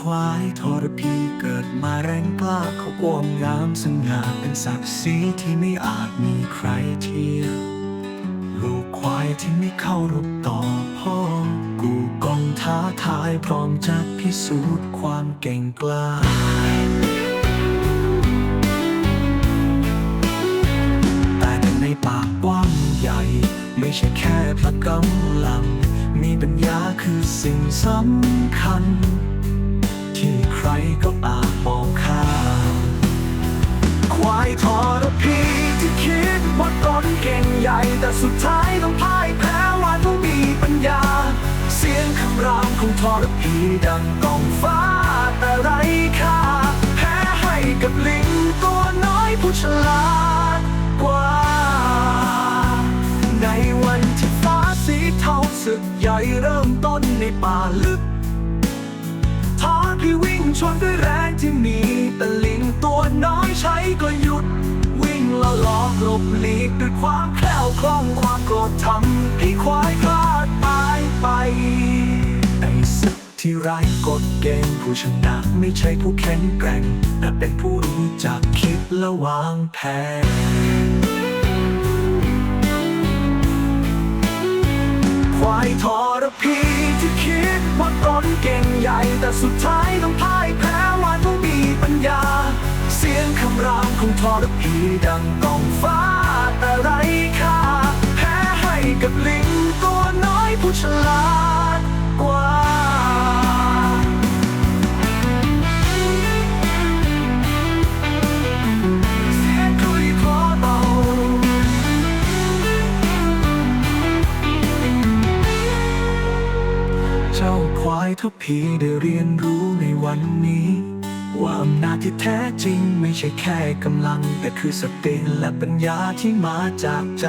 ควายธร่งกล้าเขาอ้วมงามสง่าเป็นศักดิ์ศรีที่ไม่อาจมีใครเทียบลูกควายที่ไม่เข้ารบต่อพ่อ กูกองท้าทายพร้อมจะพิสูจน์ความเก่งกล้าแต่ในปากกว้างใหญ่ ไม่ใช่แค่พละกำลัง มีปัญญาคือสิ่งสำคัญ ที่ใครก็อาจมองข้ามควายทอรพีที่คิดว่าตนเก่งใหญ่ แต่สุดท้ายต้องพ่ายแพ้วันผู้มีปัญญา เสียงคำรามของทอรพีดังก้องฟ้าแต่ไรค่าแพ้ให้กับลิงตัวน้อยผู้ฉลาดกว่า ในวันที่ฟ้าสีเทาศึกใหญ่เริ่มต้นในป่าลึก วิ่งชนด้วยแรงที่มีแต่ลิงตัวน้อยใช้ก็หยุด วิ่งละล้อหลบหลีกด้วยความแคล่วคล่องความโกรธทำให้ควายพลาดตายไปในศึกที่ไร้กฎเกณฑ์ผู้ชนะไม่ใช่ผู้แข็งแกร่ง แต่เป็นผู้รู้จักคิดและวางแผนควายทอรพี พดว่าตนเก่งใหญ่ แต่สุดท้ายต้องพ่ายแพ้วันผู้มีปัญญา เสียงคำรามของทอรพีดังก้องฟ้าแต่ไรค่าแพ้ให้กับลิงตัวน้อยผู้ฉลาด เจ้าควายทุกพีได้เรียนรู้ในวันนี้ ว่าอำนาจที่แท้จริงไม่ใช่แค่กำลัง แต่คือสติและปัญญาที่มาจากใจ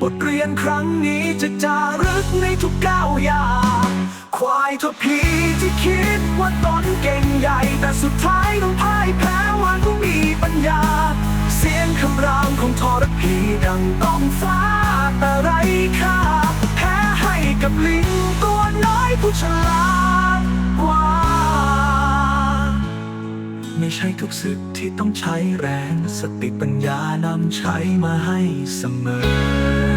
บทเรียนครั้งนี้จะจารึกในทุกก้าวย่างควายทุกพีที่คิดว่าตนเก่งใหญ่ แต่สุดท้ายต้องพ่ายแพ้วันผู้มีปัญญา เสียงคำรามของทรพีดังต้องฟ้าแต่ไรค่า กับลิงตัวน้อยผู้ฉลาดกว่า ไม่ใช่ทุกศึกที่ต้องใช้แรง สติปัญญานำใช้มาให้เสมอ